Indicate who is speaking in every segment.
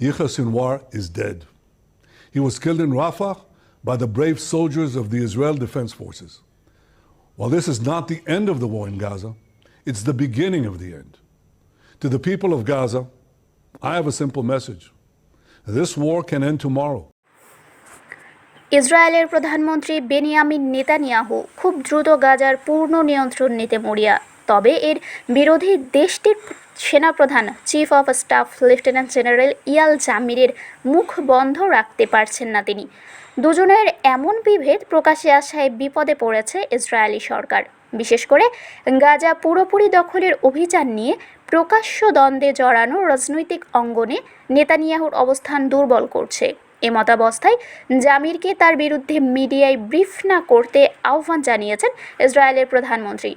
Speaker 1: Yihya Sinwar is dead. He was killed in Rafah by the brave soldiers of the Israel Defense Forces. While this is not the end of the war in Gaza, it's the beginning of the end. To the people of Gaza, I have a simple message. This war can end tomorrow.
Speaker 2: ইসরায়েলের প্রধানমন্ত্রী Benjamin Netanyahu খুব দ্রুত গাজার পূর্ণ নিয়ন্ত্রণ নিতে মরিয়া তবে এর বিরোধী দেশটির সেনাপ্রধান chief of staff lieutenant general Eyal জামিরের মুখ বন্ধ রাখতে পারছেন না তিনি দুজনের এমন বিভেদ প্রকাশে আসায় বিপদে পড়েছে ইসরায়েলি সরকার বিশেষ করে গাজা পুরোপুরি দখলের অভিযান নিয়ে প্রকাশ্য দ্বন্দ্বে জড়ানো রাজনৈতিক অঙ্গনে নেতানিয়াহুর অবস্থান দুর্বল করছে এমতাবস্থায় জামিরকে তার বিরুদ্ধে মিডিয়ায় ব্রিফ না করতে আহ্বান জানিয়েছেন ইসরায়েলের প্রধানমন্ত্রী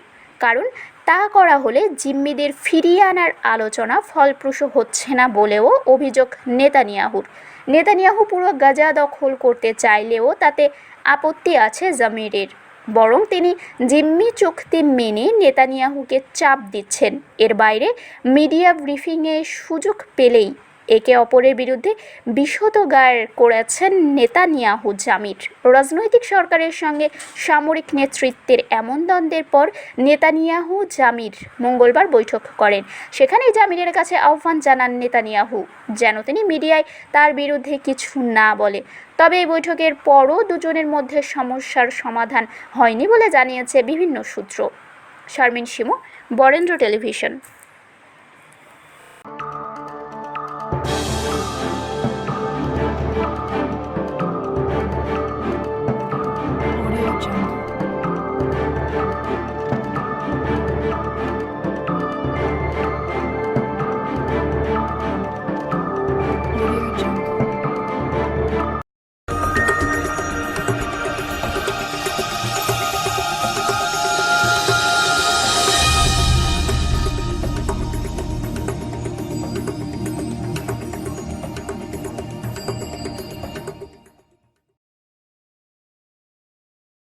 Speaker 2: কারণ তা করা হলে জিম্মিদের ফিরিয়ে আনার আলোচনা ফলপ্রসূ হচ্ছে না বলেও অভিযোগ নেতানিয়াহুর নেতানিয়াহু পুরো গাজা দখল করতে চাইলেও তাতে আপত্তি আছে জামিরের বরং তিনি জিম্মি চুক্তি মেনে নেতানিয়াহুকে চাপ দিচ্ছেন এর বাইরে মিডিয়া ব্রিফিংয়ে সুযোগ পেলেই একে অপরের বিরুদ্ধে বিষোদগার করেছেন নেতানিয়াহু জামির রাজনৈতিক সরকারের সঙ্গে সামরিক নেতৃত্বের এমন দ্বন্দ্বের পর নেতানিয়াহু জামির মঙ্গলবার বৈঠক করেন সেখানে জামিরের কাছে আহ্বান জানান নেতানিয়াহু যেন তিনি মিডিয়ায় তার বিরুদ্ধে কিছু না বলে তবে এই বৈঠকের পরও দুজনের মধ্যে সমস্যার সমাধান হয়নি বলে জানিয়েছে বিভিন্ন সূত্র শারমিন শিমু বরেন্দ্র টেলিভিশন Jones.